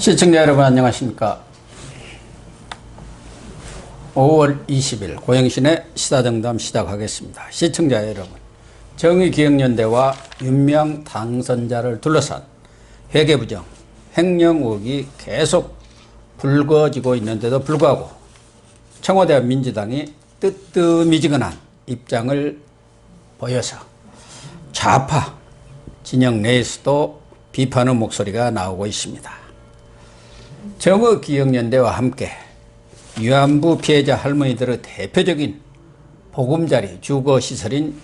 시청자 여러분 안녕하십니까. 5월 20일 고영신의 시사정담 시작하겠습니다. 시청자 여러분, 정의기억연대와 윤명 당선자를 둘러싼 회계부정, 횡령 의혹이 계속 불거지고 있는데도 불구하고 청와대와 민주당이 뜨뜻미지근한 입장을 보여서 좌파 진영 내에서도 비판의 목소리가 나오고 있습니다. 정의기억연대와 함께 위안부 피해자 할머니들의 대표적인 보금자리 주거시설인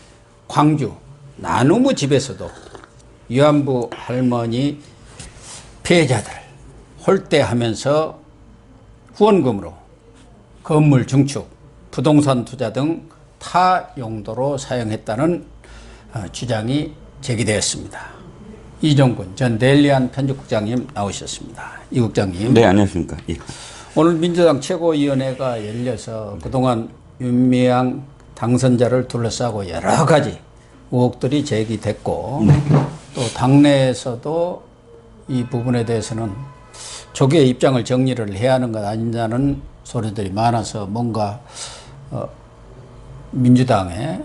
광주 나눔의 집에서도 위안부 할머니 피해자들 홀대하면서 후원금으로 건물 증축, 부동산 투자 등 타 용도로 사용했다는 어, 주장이 제기되었습니다. 이종근 전 델리안 편집국장님 나오셨습니다. 이 국장님. 네, 안녕하십니까. 예. 오늘 민주당 최고위원회가 열려서 그동안 윤미향 당선자를 둘러싸고 여러 가지 의혹들이 제기됐고 또 당내에서도 이 부분에 대해서는 조기의 입장을 정리를 해야 하는 것 아니냐는 소리들이 많아서 뭔가 어, 민주당에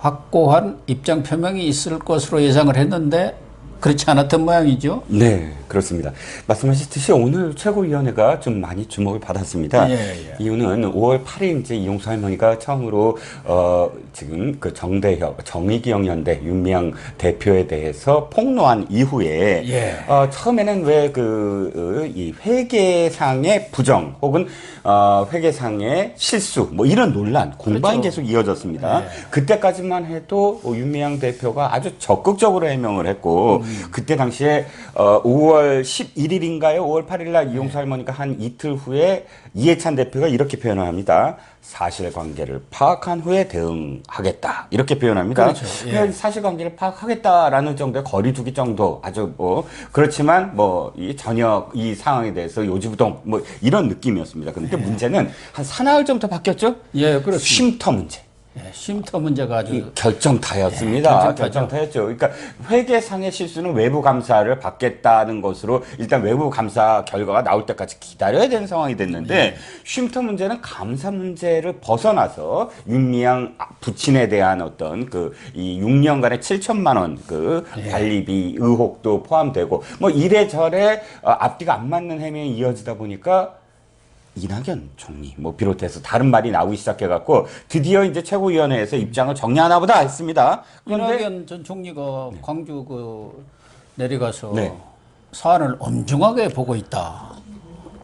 확고한 입장 표명이 있을 것으로 예상을 했는데 그렇지 않았던 모양이죠. 네, 그렇습니다. 말씀하셨듯이 오늘 최고위원회가 좀 많이 주목을 받았습니다. 예, 예. 이유는 5월 8일 이제 이용수 할머니가 처음으로 어 지금 그 정대협 정의기억연대 윤미향 대표에 대해서 폭로한 이후에 예. 어 처음에는 왜그이 회계상의 부정 혹은 어 회계상의 실수 뭐 이런 논란 공방이 그렇죠. 계속 이어졌습니다. 그때까지만 해도 윤미향 대표가 아주 적극적으로 해명을 했고 그때 당시에 어 5월 11일인가요? 5월 8일 날 이용수 할머니가 한 이틀 후에 이해찬 대표가 이렇게 표현을 합니다. 사실관계를 파악한 후에 대응하겠다 이렇게 표현합니다. 그렇죠. 예. 사실관계를 파악하겠다라는 정도의 거리두기 정도 아주 뭐 그렇지만 뭐 이 전혀 이 상황에 대해서 요지부동 뭐 이런 느낌이었습니다. 그런데 문제는 한 사나흘 전부터 바뀌었죠? 예, 그렇습니다. 쉼터 문제. 예, 쉼터 문제가 아주 이 결정타였습니다. 예, 결정타죠. 결정타였죠. 그러니까 회계상의 실수는 외부 감사를 받겠다는 것으로 일단 외부 감사 결과가 나올 때까지 기다려야 되는 상황이 됐는데 예. 쉼터 문제는 감사 문제를 벗어나서 윤미향 부친에 대한 어떤 그 이 6년간의 7천만 원그 예. 관리비 의혹도 포함되고 뭐 이래저래 어, 앞뒤가 안 맞는 해명이 이어지다 보니까 이낙연 총리 뭐 비롯해서 다른 말이 나오기 시작해갖고 드디어 이제 최고위원회에서 입장을 정리하나 보다 했습니다. 그런데 이낙연 전 총리가 광주 그 내려가서 네. 사안을 엄중하게 보고 있다.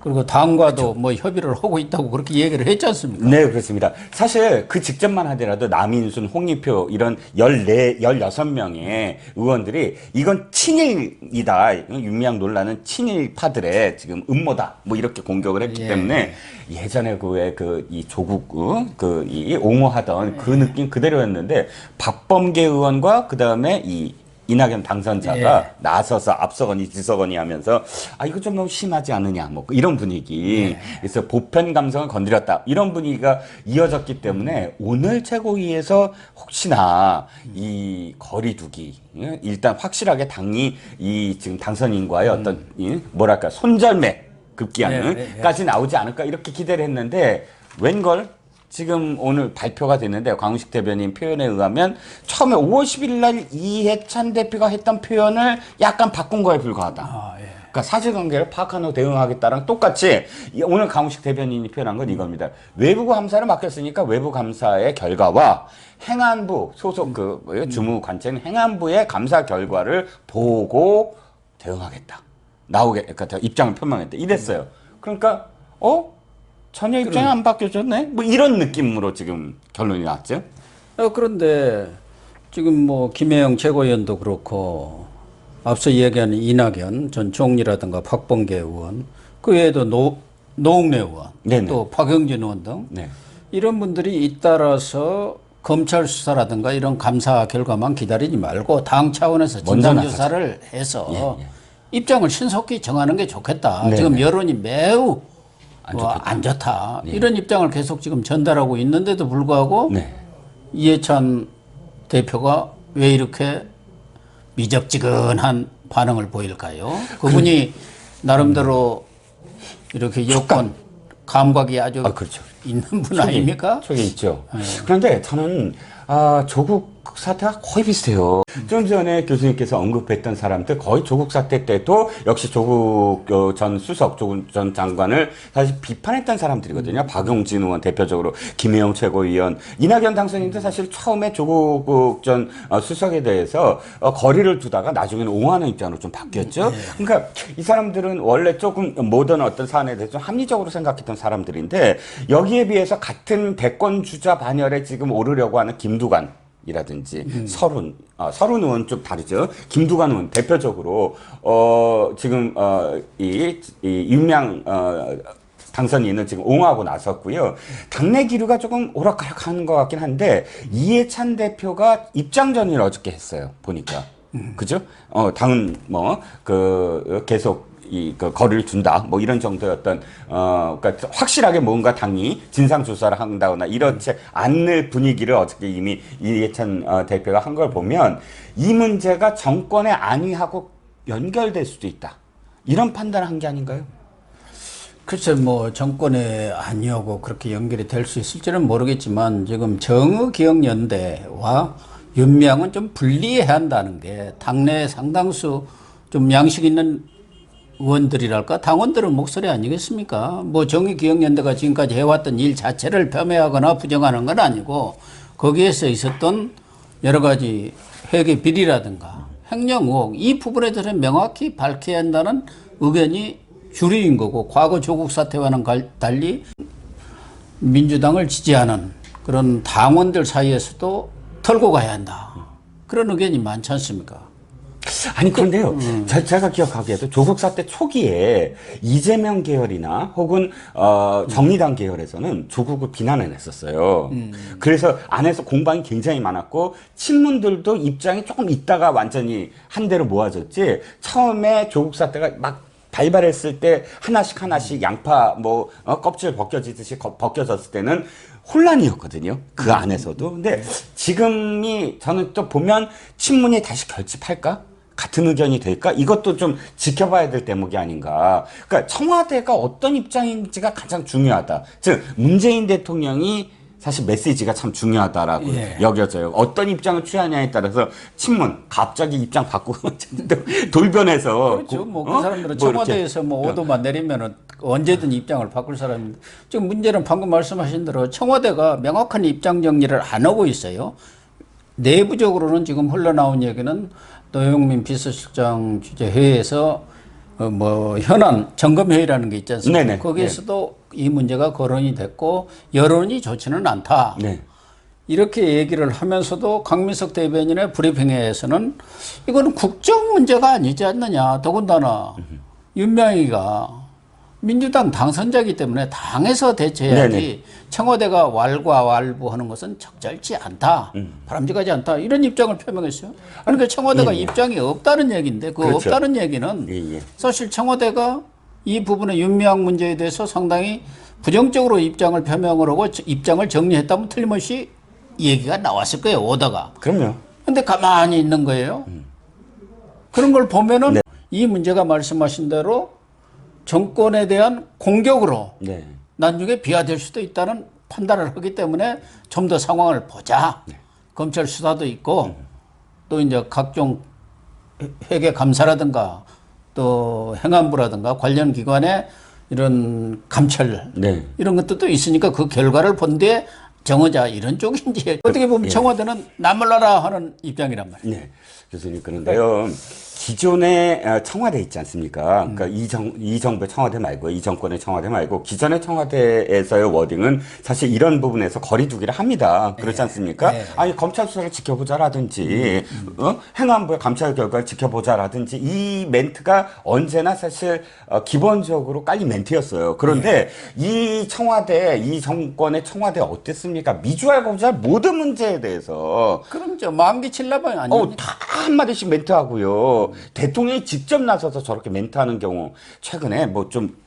그리고 당과도 뭐 협의를 하고 있다고 그렇게 얘기를 했지 않습니까? 네, 그렇습니다. 사실 그 직전만 하더라도 남인순, 홍익표 이런 14, 16명의 의원들이 이건 친일이다. 윤미향 논란은 친일파들의 지금 음모다. 뭐 이렇게 공격을 했기 예. 때문에 예전에 그의 그이 조국 그이 옹호하던 그 느낌 그대로였는데 박범계 의원과 그다음에 이 이낙연 당선자가 예. 나서서 앞서거니 뒤서거니 하면서 아 이거 좀 너무 심하지 않느냐 뭐 이런 분위기 그래서 보편 감성을 건드렸다 이런 분위기가 이어졌기 때문에 오늘 최고위에서 혹시나 이 거리두기 예? 일단 확실하게 당이 이 지금 당선인과의 어떤 이 뭐랄까 손절매 급기야는 네, 네, 네. 까지 나오지 않을까 이렇게 기대를 했는데 웬걸 지금 오늘 발표가 됐는데 광우식 대변인 표현에 의하면 처음에 5월 11일 날 이해찬 대표가 했던 표현을 약간 바꾼 거에 불과하다. 아, 예. 그러니까 사실관계를 파악한 후 대응하겠다랑 똑같이 이- 오늘 강우식 대변인이 표현한 건 이겁니다. 외부 감사를 맡겼으니까 외부 감사의 결과와 행안부 소속 그 뭐예요? 주무관청 행안부의 감사 결과를 보고 대응하겠다. 나오게 그러니까 입장을 표명했다. 이랬어요. 그러니까 어 전혀 입장이 안 바뀌어졌네. 뭐 이런 느낌으로 지금 결론이 났죠. 어, 그런데 지금 뭐 김혜영 최고위원도 그렇고 앞서 이야기한 이낙연 전 총리라든가 박범계 의원 그 외에도 노, 노웅래 의원 네네. 또 박영진 의원 등 네. 이런 분들이 잇따라서 검찰 수사라든가 이런 감사 결과만 기다리지 말고 당 차원에서 먼저 진상 조사를 해서 입장을 신속히 정하는 게 좋겠다. 네네. 지금 여론이 매우 안 뭐 좋겠다. 안 좋다. 이런 입장을 계속 지금 전달하고 있는데도 불구하고 네. 이해찬 대표가 왜 이렇게 미적지근한 반응을 보일까요? 그분이 나름대로 이렇게 여권 감각이 아주 아, 그렇죠. 있는 분 아닙니까? 쪽에 있죠. 그런데 저는 아, 조국 사태가 거의 비슷해요. 좀 전에 교수님께서 언급했던 사람들 거의 조국 사태 때도 역시 조국 어, 전 수석, 조국 전 장관을 사실 비판했던 사람들이거든요. 박용진 의원 대표적으로 김혜영 최고위원, 이낙연 당선인도 사실 처음에 조국 전 어, 수석에 대해서 어, 거리를 두다가 나중에는 옹호하는 입장으로 좀 바뀌었죠. 그러니까 이 사람들은 원래 조금 모든 어떤 사안에 대해서 좀 합리적으로 생각했던 사람들인데 여기에 비해서 같은 대권 주자 반열에 지금 오르려고 하는 김두관. 이라든지 서른 아, 서른 의원 좀 다르죠. 김두관 의원 대표적으로 어 지금 어이 이 윤명 어 당선인은 지금 옹호하고 나섰고요. 당내 기류가 조금 오락가락하는 것 같긴 한데 이해찬 대표가 입장 전을 어저께 했어요. 보니까 그죠? 어 당은 뭐 그 계속 이그 거리를 둔다 뭐 이런 정도였던 어 그러니까 확실하게 뭔가 당이 진상 조사를 한다거나 이렇지 않을 분위기를 어저께 이미 이해찬 어, 대표가 한 걸 보면 이 문제가 정권의 안위하고 연결될 수도 있다 이런 판단을 한 게 아닌가요? 글쎄 뭐 정권의 아니오고 그렇게 연결이 될 수 있을지는 모르겠지만 지금 정의기억연대와 윤명은 좀 분리해야 한다는 게 당내 상당수 좀 양식 있는 의원들이랄까 당원들은 목소리 아니겠습니까? 뭐 정의기억연대가 지금까지 해왔던 일 자체를 폄훼하거나 부정하는 건 아니고 거기에서 있었던 여러 가지 회계 비리라든가 횡령 의혹 이 부분에 대해서 명확히 밝혀야 한다는 의견이 주류인 거고 과거 조국 사태와는 갈- 달리 민주당을 지지하는 그런 당원들 사이에서도 털고 가야 한다. 그런 의견이 많지 않습니까? 아니 그런데요. 제- 제가 기억하기에도 조국 사태 초기에 이재명 계열이나 혹은 어, 정의당 계열에서는 조국을 비난을 했었어요. 그래서 안에서 공방이 굉장히 많았고 친문들도 입장이 조금 있다가 완전히 한 대로 모아졌지. 처음에 조국 사태가 막 발발했을 때 하나씩 하나씩 양파 뭐 어, 껍질 벗겨지듯이 거- 벗겨졌을 때는 혼란이었거든요. 그 안에서도. 근데 지금이 저는 또 보면 친문이 다시 결집할까? 같은 의견이 될까? 이것도 좀 지켜봐야 될 대목이 아닌가. 그러니까 청와대가 어떤 입장인지가 가장 중요하다. 즉 문재인 대통령이 사실 메시지가 참 중요하다라고 예. 여겨져요. 어떤 입장을 취하냐에 따라서 친문 갑자기 입장 바꾸고 돌변해서 그렇죠. 뭐그 어? 사람들은 뭐. 청와대에서 뭐 오도만 내리면은 언제든 입장을 바꿀 사람인데 지금 문제는 방금 말씀하신 대로 청와대가 명확한 입장 정리를 안 하고 있어요. 내부적으로는 지금 흘러나온 얘기는 노영민 비서실장 주재 회의에서 어, 뭐 현안 점검 회의라는 게 있지 않습니까? 네네. 거기에서도 이 문제가 거론이 됐고 여론이 좋지는 않다. 네. 이렇게 얘기를 하면서도 강민석 대변인의 브리핑회에서는 이거는 국정 문제가 아니지 않느냐. 더군다나 윤명희가 민주당 당선자이기 때문에 당에서 대처해야지 네네. 청와대가 왈과왈부하는 것은 적절치 않다. 바람직하지 않다. 이런 입장을 표명했어요. 그러니까 청와대가 입장이 없다는 얘기인데 그 그렇죠. 없다는 얘기는 예, 예. 사실 청와대가 이 부분의 윤미향 문제에 대해서 상당히 부정적으로 입장을 표명을 하고 입장을 정리했다면 틀림없이 얘기가 나왔을 거예요, 오다가. 그럼요. 근데 가만히 있는 거예요. 그런 걸 보면은 이 문제가 말씀하신 대로 정권에 대한 공격으로 네. 나중에 비화될 수도 있다는 판단을 하기 때문에 좀 더 상황을 보자. 검찰 수사도 있고 또 이제 각종 회계 감사라든가 또 행안부라든가 관련 기관의 이런 감찰 네. 이런 것도 있으니까 그 결과를 본 뒤에 정하자 이런 쪽인지 어떻게 보면 청와대는 나몰라라 하는 입장이란 말이에요. 네, 교수님 그런데요. 기존의 어, 청와대 있지 않습니까? 그러니까 이 정, 이 정부의 청와대 말고, 이 정권의 청와대 말고, 기존의 청와대에서의 워딩은 사실 이런 부분에서 거리두기를 합니다. 그렇지 않습니까? 네. 아니, 검찰 수사를 지켜보자라든지, 어? 행안부의 감찰 결과를 지켜보자라든지, 이 멘트가 언제나 사실, 어, 기본적으로 깔린 멘트였어요. 그런데 이 청와대, 이 정권의 청와대 어땠습니까? 미주알 검찰 모든 문제에 대해서 그럼 저 만기 칠라방 아니에요? 어, 다 한마디씩 멘트하고요. 대통령이 직접 나서서 저렇게 멘트하는 경우, 최근에 뭐좀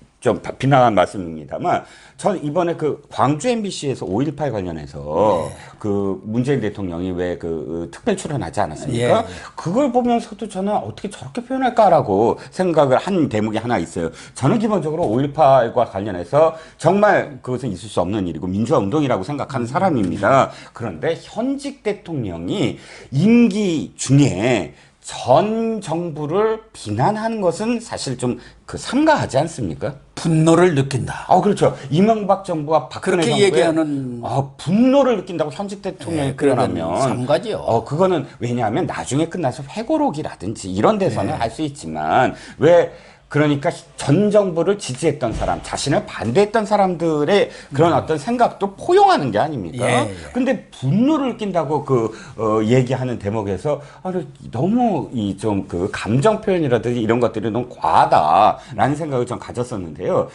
빗나간 말씀입니다만 전 이번에 그 광주 MBC에서 5.18 관련해서 그 문재인 대통령이 왜 그 특별 출연하지 않았습니까? 예, 예. 그걸 보면서도 저는 어떻게 저렇게 표현할까라고 생각을 한 대목이 하나 있어요. 저는 기본적으로 5.18과 관련해서 정말 그것은 있을 수 없는 일이고 민주화 운동이라고 생각하는 사람입니다. 그런데 현직 대통령이 임기 중에 전 정부를 비난하는 것은 사실 좀 그 삼가하지 않습니까? 분노를 느낀다. 아 그렇죠. 이명박 정부와 박근혜 그렇게 정부의 얘기하는 아, 분노를 느낀다고 현직 대통령이 예, 그러면 표현하면 삼가지요. 어 그거는 왜냐하면 나중에 끝나서 회고록이라든지 이런 데서는 할수 있지만 왜 그러니까 전 정부를 지지했던 사람, 자신을 반대했던 사람들의 그런 어떤 생각도 포용하는 게 아닙니까? 예, 예. 근데 분노를 느낀다고 그 어, 얘기하는 대목에서 아, 너무 이 좀 그 감정 표현이라든지 이런 것들이 너무 과하다라는 생각을 좀 가졌었는데요.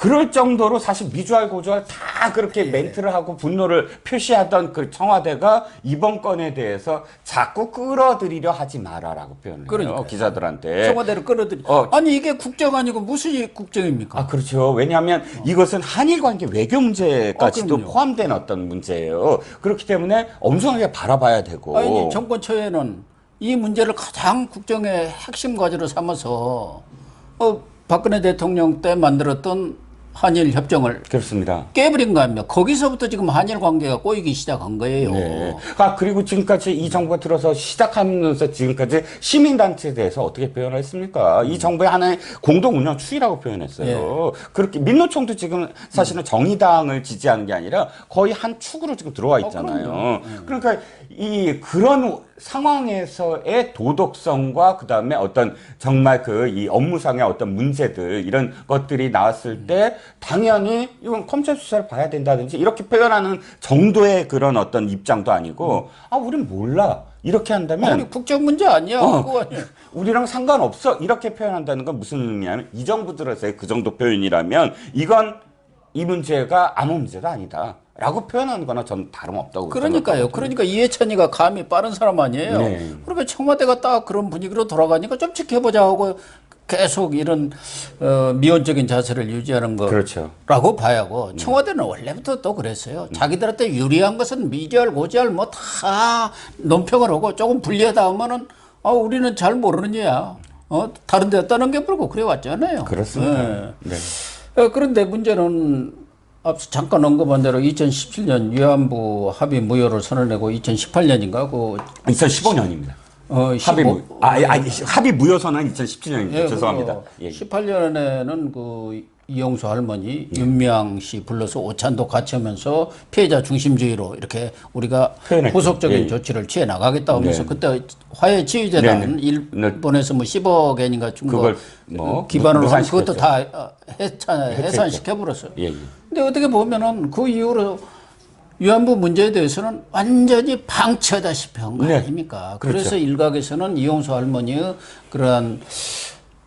그럴 정도로 사실 미주알 고주알 다 그렇게 예. 멘트를 하고 분노를 표시하던 그 청와대가 이번 건에 대해서 자꾸 끌어들이려 하지 마라라고 표현을 해요. 그러니까요. 기자들한테. 청와대로 끌어들이. 어. 아니 이게 국정 아니고 무슨 국정입니까? 아, 그렇죠. 왜냐하면 이것은 한일 관계 외교 문제까지도 어. 포함된 어떤 문제예요. 그렇기 때문에 엄중하게 바라봐야 되고. 아니 정권 초에는 이 문제를 가장 국정의 핵심 과제로 삼아서 어, 박근혜 대통령 때 만들었던 한일 협정을 그렇습니다. 깨버린 거 아닙니까? 거기서부터 지금 한일 관계가 꼬이기 시작한 거예요. 네. 아, 그리고 지금까지 이 정부가 들어서 시작하면서 지금까지 시민단체에 대해서 어떻게 표현했습니까? 이 정부의 하나의 공동 운영 추이라고 표현했어요. 그렇게 민노총도 지금 사실은 정의당을 지지하는 게 아니라 거의 한 축으로 지금 들어와 있잖아요. 그러니까 이 그런 상황에서의 도덕성과 그 다음에 어떤 정말 그 이 업무상의 어떤 문제들 이런 것들이 나왔을 때 당연히 이건 검찰 수사를 봐야 된다든지 이렇게 표현하는 정도의 그런 어떤 입장도 아니고 아 우린 몰라 이렇게 한다면 우리 국정 문제 아니야. 어. 그거 아니야. 우리랑 상관없어 이렇게 표현한다는 건 무슨 의미냐면 이 정부 들어서의 그 정도 표현이라면 이건 이 문제가 아무 문제가 아니다. 라고 표현하는 거나 저는 다름없다고 그러니까요. 그러니까 이해찬이가 감이 빠른 사람 아니에요. 네. 그러면 청와대가 딱 그런 분위기로 돌아가니까 좀 지켜보자 하고 계속 이런 어, 미온적인 자세를 유지하는 거. 그렇죠. 라고 봐야고 청와대는 원래부터 또 그랬어요. 자기들한테 유리한 것은 미지알 고지알 뭐다 논평을 하고 조금 불리하다 하면은 아 우리는 잘 모르는 이야. 어 다른 데 불고 그래 왔잖아요. 그렇습니다. 예. 네. 어, 그런데 문제는 앞서 잠깐 언급한 대로 2017년 위안부 합의 무효를 선언하고 2018년인가 그 2015년입니다. 어, 합의 15 무, 아, 아니, 합의 무효선언 2017년입니다. 예, 죄송합니다. 예. 18년에는 그 이용수 할머니 윤미향 씨 불러서 오찬도 같이 하면서 피해자 중심주의로 이렇게 우리가 표현했죠. 후속적인 예, 예. 조치를 취해 나가겠다 하면서 네. 그때 화해 지휘재단 네, 네. 일본에서 뭐 10억 엔인가 준거 그걸 뭐 기반으로 한. 그것도 다 어, 해찬 해산시켜 버렸어요. 예, 예. 근데 어떻게 보면은 그 이후로 위안부 문제에 대해서는 완전히 방치하다시피 한거 네. 아닙니까? 그렇죠. 그래서 일각에서는 이용수 할머니의 그러한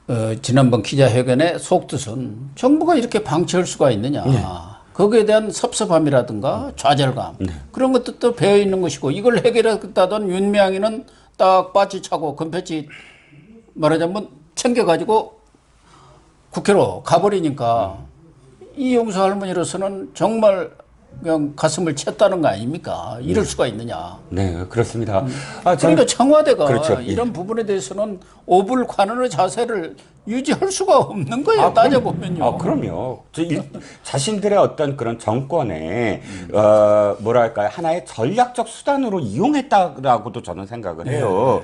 어, 지난번 기자회견의 속뜻은 정부가 이렇게 방치할 수가 있느냐. 네. 거기에 대한 섭섭함이라든가 좌절감 네. 그런 것도 또 배어 있는 것이고 이걸 해결하겠다던 윤미향이는 딱 바지 차고 금패치 말하자면 챙겨가지고 국회로 가버리니까 이용수 할머니로서는 정말 그냥 가슴을 쳤다는 거 아닙니까? 이럴 수가 있느냐. 네, 그렇습니다. 아, 저는 그러니까 청와대가 그렇죠. 예. 이런 부분에 대해서는 오불 관원의 자세를 유지할 수가 없는 거예요. 따져보면요. 아, 그럼요. 저 일- 자신들의 어떤 그런 정권에, 어, 뭐랄까요. 하나의 전략적 수단으로 이용했다라고도 저는 생각을 해요.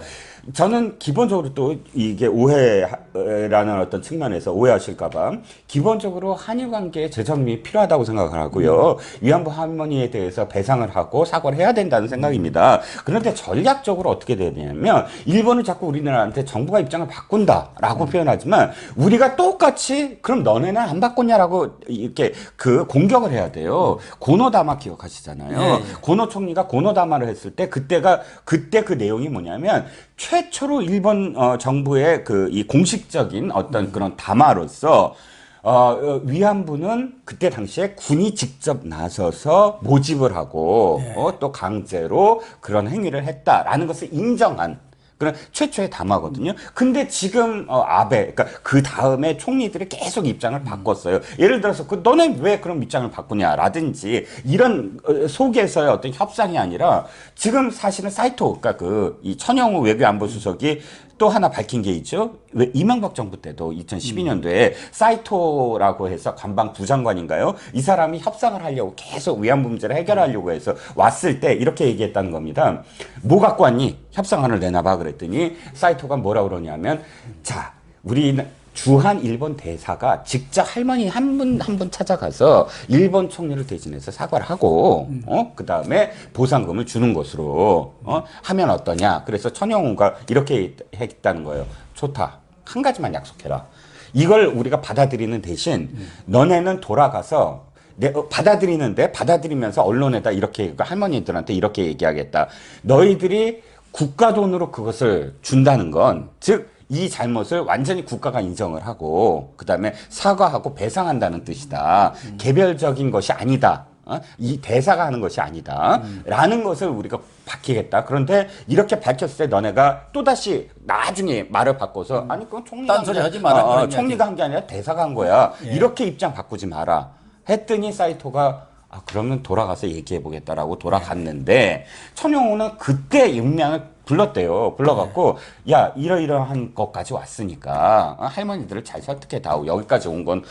저는 기본적으로 또 이게 오해라는 어떤 측면에서 오해하실까봐 기본적으로 한일 관계의 재정비 필요하다고 생각을 하고요. 위안부 할머니에 대해서 배상을 하고 사과를 해야 된다는 생각입니다. 그런데 전략적으로 어떻게 되냐면 일본은 자꾸 우리나라한테 정부가 입장을 바꾼다라고 표현하지만 우리가 똑같이 그럼 너네는 안 바꿨냐라고 이렇게 그 공격을 해야 돼요. 고노다마 기억하시잖아요. 네. 고노 총리가 고노다마를 했을 때 그때가 그때 그 내용이 뭐냐면 최초로 일본 어, 정부의 그 이 공식적인 어떤 그런 담화로서 어, 어, 위안부는 그때 당시에 군이 직접 나서서 모집을 하고 어, 또 강제로 그런 행위를 했다라는 것을 인정한 그런 최초의 담화거든요. 근데 지금 어, 아베, 그러니까 그 다음에 총리들이 계속 입장을 바꿨어요. 예를 들어서 그 너네 왜 그런 입장을 바꾸냐라든지 이런 어, 속에서의 어떤 협상이 아니라 지금 사실은 사이토, 그러니까 그 이 천영우 외교안보수석이 또 하나 밝힌 게 있죠. 왜 이명박 정부 때도 2012년도에 사이토라고 해서 관방 부장관인가요? 이 사람이 협상을 하려고 계속 위안부 문제를 해결하려고 해서 왔을 때 이렇게 얘기했다는 겁니다. 뭐 갖고 왔니? 협상안을 내놔봐 그랬더니 사이토가 뭐라 그러냐면 자 우리 주한 일본 대사가 직접 할머니 한 분 한 분 찾아가서 일본 총리를 대신해서 사과를 하고 어 그다음에 보상금을 주는 것으로 어 하면 어떠냐. 그래서 천영훈가 이렇게 했다는 거예요. 좋다. 한 가지만 약속해라. 이걸 우리가 받아들이는 대신 너네는 돌아가서 내, 어, 받아들이는데 받아들이면서 언론에다 이렇게 그 할머니들한테 이렇게 얘기하겠다. 너희들이 국가 돈으로 그것을 준다는 건 즉 이 잘못을 완전히 국가가 인정을 하고 그다음에 사과하고 배상한다는 뜻이다. 개별적인 것이 아니다. 어? 이 대사가 하는 것이 아니다. 라는 것을 우리가 밝히겠다. 그런데 이렇게 밝혔을 때 너네가 또다시 나중에 말을 바꿔서 아니 그건 총리가 게- 하지 마라, 어, 어, 총리가 한 게 아니라 대사가 한 거야. 예. 이렇게 입장 바꾸지 마라. 했더니 사이토가 아 그러면 돌아가서 얘기해 보겠다라고 돌아갔는데 천용호는 그때 윤명을 불렀대요. 불러갖고 야 이러이러한 것까지 왔으니까 어, 할머니들을 잘 설득해 다오. 여기까지 온 건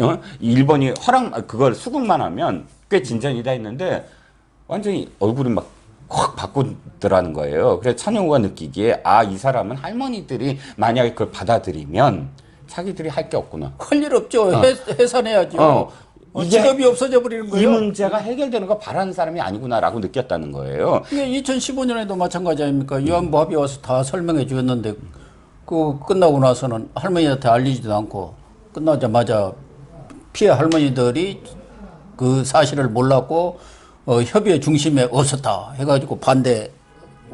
어? 일본이 허락 그걸 수긍만 하면 꽤 진전이다 했는데 완전히 얼굴이 막 확 바꾸더라는 거예요. 그래서 천용호가 느끼기에 아 이 사람은 할머니들이 만약에 그걸 받아들이면 자기들이 할 게 없구나. 할 일 없죠. 해, 해산해야죠. 어. 어, 직업이 없어져 버리는 이 거예요. 문제가 해결되는 거 바라는 사람이 아니구나라고 느꼈다는 거예요. 이게 2015년에도 마찬가지 아닙니까? 합의 와서 다 설명해 주었는데 그 끝나고 나서는 할머니한테 알리지도 않고 끝나자마자 피해 할머니들이 그 사실을 몰랐고 어, 협의의 중심에 없었다 해가지고 반대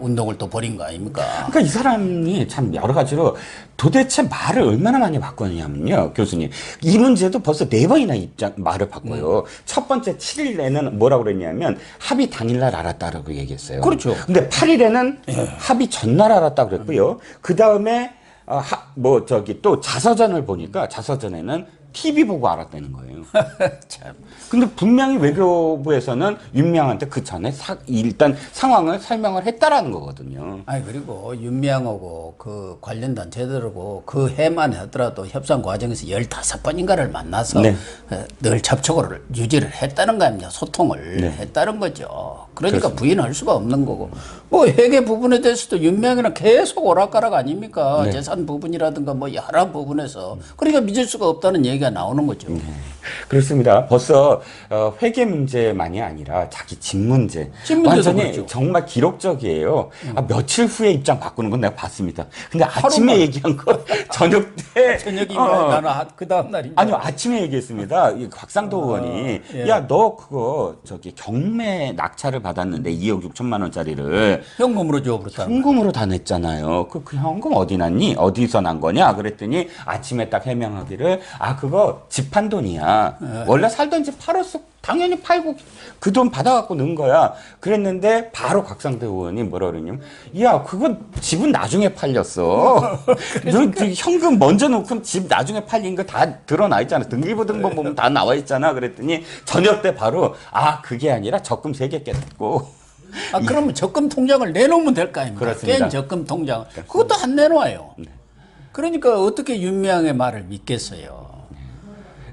운동을 또 벌인 거 아닙니까? 그러니까 이 사람이 참 여러 가지로 도대체 말을 얼마나 많이 바꿨냐면요, 교수님. 이 문제도 벌써 네 번이나 입장, 말을 바꿔요. 첫 번째 7일에는 뭐라고 그랬냐면 합의 당일날 알았다라고 얘기했어요. 그렇죠. 근데 8일에는 합의 전날 알았다 그랬고요. 그 다음에 어, 하, 뭐 저기 또 자서전을 보니까 자서전에는 TV 보고 알았다는 거예요. 참. 근데 분명히 외교부에서는 윤명한테 그 전에 사- 일단 상황을 설명을 했다라는 거거든요. 아니 그리고 윤미향하고 그 관련 단체들하고 그 해만 하더라도 협상 과정에서 열다섯 번인가를 만나서 네. 어, 늘 접촉을 유지를 했다는 거 아닙니까? 소통을 네. 했다는 거죠. 그러니까 부인할 수가 없는 거고 뭐 회계 부분에 대해서도 윤미향이는 계속 오락가락 아닙니까? 네. 재산 부분이라든가 뭐 여러 부분에서 그러니까 믿을 수가 없다는 얘기가 나오는 거죠. 네. 그렇습니다. 벌써 어, 회계 문제만이 아니라 자기 집 문제, 집 완전히 그렇죠. 정말 기록적이에요. 아, 며칠 후에 입장 바꾸는 건 내가 봤습니다. 근데 아침에 하루만. 얘기한 거 저녁 때 저녁이 어, 나는 그 다음 날이 아니요 아침에 얘기했습니다. 이 곽상도 의원이 예. 야너 그거 저기 경매 낙찰을 받았는데 2억 6천만 원짜리를 현금으로 줘 그렇다는 현금으로 다 냈잖아요. 그, 그 현금 어디 났니? 어디서 난 거냐? 그랬더니 아침에 딱 해명하기를 아 그거 집판 돈이야. 원래 살던 집 팔았어. 당연히 팔고 그 돈 받아갖고 넣은 거야. 그랬는데 바로 곽상대 의원이 뭐라 그러냐면 야 그건 집은 나중에 팔렸어. 너그 현금 먼저 놓고 집 나중에 팔린 거 다 드러나 있잖아. 등기부 등본 보면 다 나와 있잖아. 그랬더니 저녁 때 바로 아 그게 아니라 적금 세 개 깼고 아, 그러면 적금 통장을 내놓으면 될 거 아닙니까? 그렇습니다. 깬 적금 통장. 그것도 안 내놓아요. 그러니까 어떻게 윤미향의 말을 믿겠어요.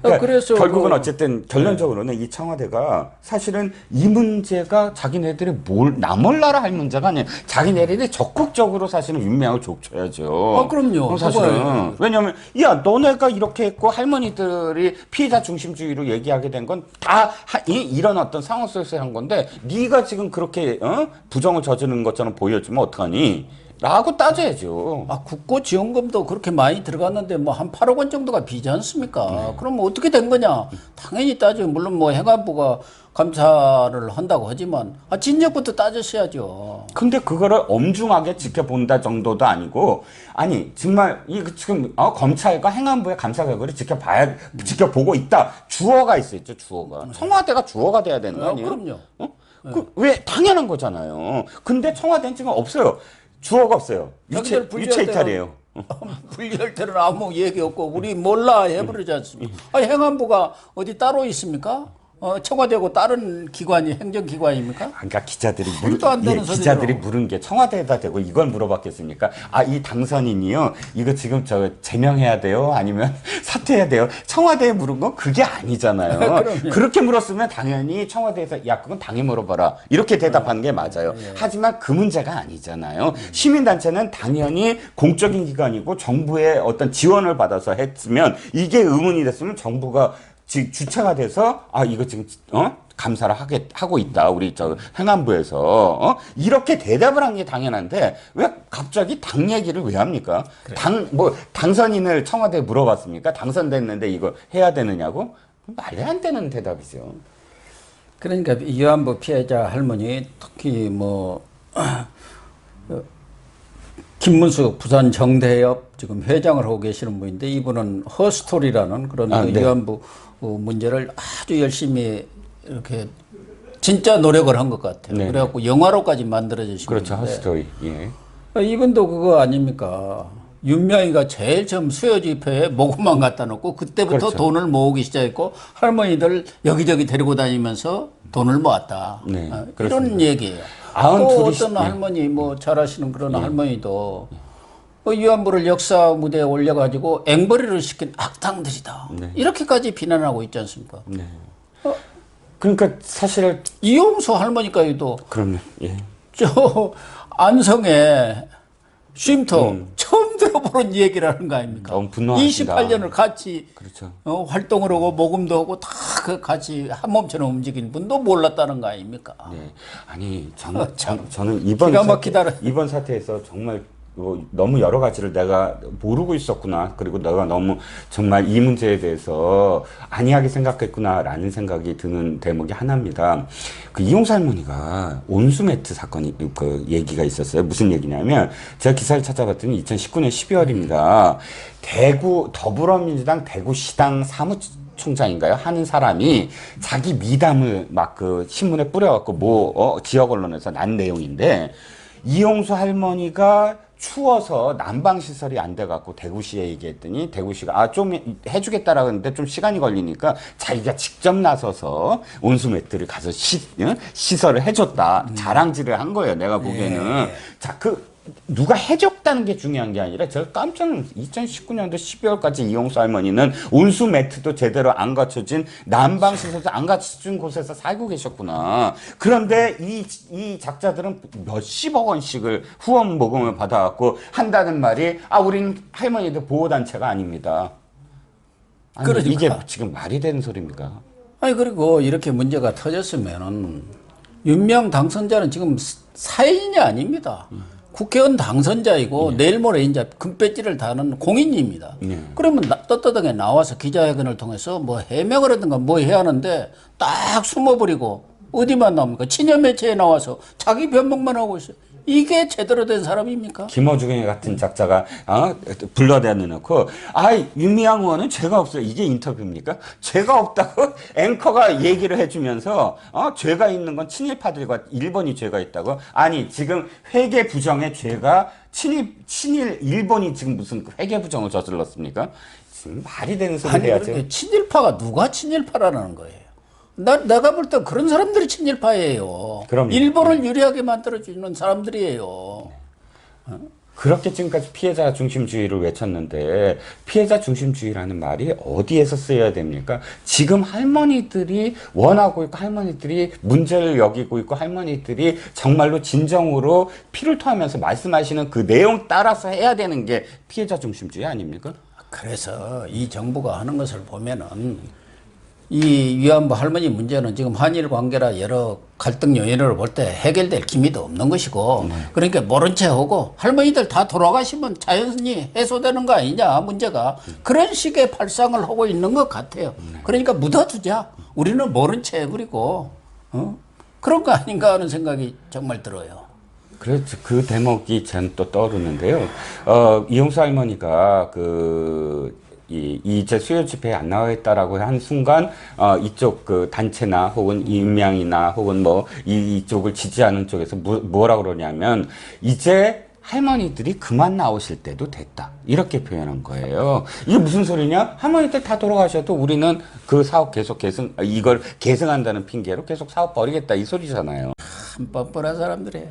그러니까 그래서 결국은 그- 어쨌든 결론적으로는 이 청와대가 사실은 이 문제가 자기네들이 뭘 나몰라라 할 문제가 아니에요. 자기네들이 적극적으로 사실은 윤명을 족쳐야죠. 아, 그럼요. 그럼 사실은 그거예요. 왜냐하면 야 너네가 이렇게 했고 할머니들이 피해자 중심주의로 얘기하게 된 건 다 이런 어떤 상황 속에서 한 건데 네가 지금 그렇게 어? 부정을 저지르는 것처럼 보여주면 어떡하니? 라고 따져야죠. 아, 국고 지원금도 그렇게 많이 들어갔는데 뭐 한 8억 원 정도가 비지 않습니까? 네. 그럼 어떻게 된 거냐? 당연히 따지면 물론 뭐 행안부가 감사를 한다고 하지만 아, 진작부터 따졌어야죠. 근데 그거를 엄중하게 지켜본다 정도도 아니고 아니 정말 이 지금 어, 검찰과 행안부의 감사 결과를 지켜봐야 지켜보고 있다 주어가 있어있죠 주어가 청와대가 주어가 돼야 되는 거 아, 아니에요? 그럼요. 어? 그왜 당연한 거잖아요. 근데 청와대는 지금 없어요. 주어가 없어요. 유체, 유체 이탈이에요. 분리할 때는 아무 얘기 없고 우리 몰라 해버리지 않습니까? 아, 행안부가 어디 따로 있습니까? 어, 청와대고 다른 기관이 행정기관입니까? 그러니까 기자들이 안 되는 예. 기자들이 물은 게 청와대에다 대고 이걸 물어봤겠습니까? 아 이 당선인이요 이거 지금 저 제명해야 돼요 아니면 사퇴해야 돼요? 청와대에 물은 건 그게 아니잖아요. 그렇게 물었으면 당연히 청와대에서 야 그건 당에 물어봐라 이렇게 대답한 게 맞아요. 예. 하지만 그 문제가 아니잖아요. 시민단체는 당연히 공적인 기관이고 정부의 어떤 지원을 받아서 했으면 이게 의문이 됐으면 정부가 지- 주체가 돼서 아 이거 지금 어 감사를 하게 하고 있다 우리 저 행안부에서 어 이렇게 대답을 한 게 당연한데 왜 갑자기 당 얘기를 왜 합니까? 당뭐 당선인을 청와대에 물어봤습니까? 당선됐는데 이거 해야 되느냐고 말이 안 되는 대답이죠. 그러니까 이 위안부 피해자 할머니 특히 뭐 어, 김문숙 부산 정대협 지금 회장을 하고 계시는 분인데 이분은 허스토리라는 그런 아, 그 네. 어, 문제를 아주 열심히 이렇게 진짜 노력을 한 것 같아요. 네. 그래갖고 영화로까지 만들어지신 그렇죠 분인데 허스토리 예. 어, 이분도 그거 아닙니까? 윤명이가 제일 처음 수요 집회에 모금만 갖다 놓고 그때부터 그렇죠. 돈을 모으기 시작했고 할머니들 여기저기 데리고 다니면서 돈을 모았다. 네, 어. 이런 얘기예요. 또 어떤 시- 예. 할머니 뭐 잘하시는 그런 할머니도 어, 위안부를 역사 무대에 올려가지고 앵벌이를 시킨 악당들이다. 네. 이렇게까지 비난하고 있지 않습니까? 그러니까 사실 이용수 할머니까지도 그럼요 예. 저 안성에 쉼터 음. 처음 들어보는 얘기라는 거 아닙니까? 너무 분노하신다. 28년을 같이 그렇죠. 어, 활동을 하고 모금도 하고 다 그 같이 한 몸처럼 움직이는 분도 몰랐다는 거 아닙니까? 네. 아니 저는 저, 저는 이번 기가 막히다. 이번 사태에서 정말 뭐 너무 여러 가지를 내가 모르고 있었구나 그리고 내가 너무 정말 이 문제에 대해서 안이하게 생각했구나라는 생각이 드는 대목이 하나입니다. 그 이용사 할머니가 온수매트 사건이 그 얘기가 있었어요. 무슨 얘기냐면 제가 기사를 찾아봤더니 2019년 12월입니다. 대구 더불어민주당 대구시당 사무 총장인가요? 하는 사람이 자기 미담을 막 그 신문에 뿌려갖고 뭐, 어, 지역 언론에서 난 내용인데, 이용수 할머니가 추워서 난방 시설이 안 돼갖고 대구시에 얘기했더니 대구시가 아, 좀 해주겠다라고 했는데 좀 시간이 걸리니까 자기가 직접 나서서 온수 매트를 가서 시, 응? 시설을 해줬다. 자랑질을 한 거예요. 내가 보기에는. 자, 그, 누가 해줬다는 게 중요한 게 아니라 제가 깜짝 놀랐어요. 2019년도 12월까지 이용수 할머니는 온수 매트도 제대로 안 갖춰진 난방시설도 안 갖춰진 곳에서 살고 계셨구나. 그런데 이, 이 작자들은 몇십억 원씩을 후원 모금을 받아갖고 한다는 말이 아, 우린 할머니들 보호단체가 아닙니다. 아니, 그러니까. 이게 지금 말이 되는 소리입니까? 아니 그리고 이렇게 문제가 터졌으면은 윤명 당선자는 지금 사인이 아닙니다. 국회의원 당선자이고 내일 모레 이제 금배지를 다는 공인입니다. 네. 그러면 나- 떳떳하게 나와서 기자회견을 통해서 뭐 해명을 하든가 뭐 해야 하는데 딱 숨어버리고 어디만 나옵니까? 친여 매체에 나와서 자기 변명만 하고 있어요. 이게 제대로 된 사람입니까? 김어중에 같은 작자가 어? 불러다 내놓고 아 윤미향 의원은 죄가 없어요. 이게 인터뷰입니까? 죄가 없다고 앵커가 얘기를 해주면서 어? 죄가 있는 건 친일파들과 일본이 죄가 있다고 아니 지금 회계 부정의 죄가 친일 친일 일본이 지금 무슨 그 회계 부정을 저질렀습니까? 지금 말이 되는 소리 아니 해야죠. 친일파가 누가 친일파라는 거예요? 나 내가 볼 때 그런 사람들이 친일파예요. 그럼요. 일본을 유리하게 만들어주는 사람들이에요. 그렇게 지금까지 피해자 중심주의를 외쳤는데 피해자 중심주의라는 말이 어디에서 쓰여야 됩니까? 지금 할머니들이 원하고 있고 할머니들이 문제를 여기고 있고 할머니들이 정말로 진정으로 피를 토하면서 말씀하시는 그 내용 따라서 해야 되는 게 피해자 중심주의 아닙니까? 그래서 이 정부가 하는 것을 보면은 이 위안부 할머니 문제는 지금 한일 관계라 여러 갈등 요인을 볼 때 해결될 기미도 없는 것이고 그러니까 모른 채 하고 할머니들 다 돌아가시면 자연히 해소되는 거 아니냐 문제가 그런 식의 발상을 하고 있는 것 같아요. 그러니까 묻어두자. 우리는 모른 채 해버리고 어? 그런 거 아닌가 하는 생각이 정말 들어요. 그렇죠. 그 대목이 전 또 떠오르는데요. 어, 이용수 할머니가 그, 이, 이제 수요 집회에 안 나와있다라고 한 순간, 어, 이쪽 그 단체나 혹은 임명이나 혹은 뭐 이, 이쪽을 지지하는 쪽에서 뭐, 뭐라 그러냐면, 이제 할머니들이 그만 나오실 때도 됐다. 이렇게 표현한 거예요. 이게 무슨 소리냐? 할머니들 다 돌아가셔도 우리는 그 사업 계속 계승, 아, 이걸 계승한다는 핑계로 계속 사업 벌이겠다. 이 소리잖아요. 참 뻔뻔한 사람들이에요.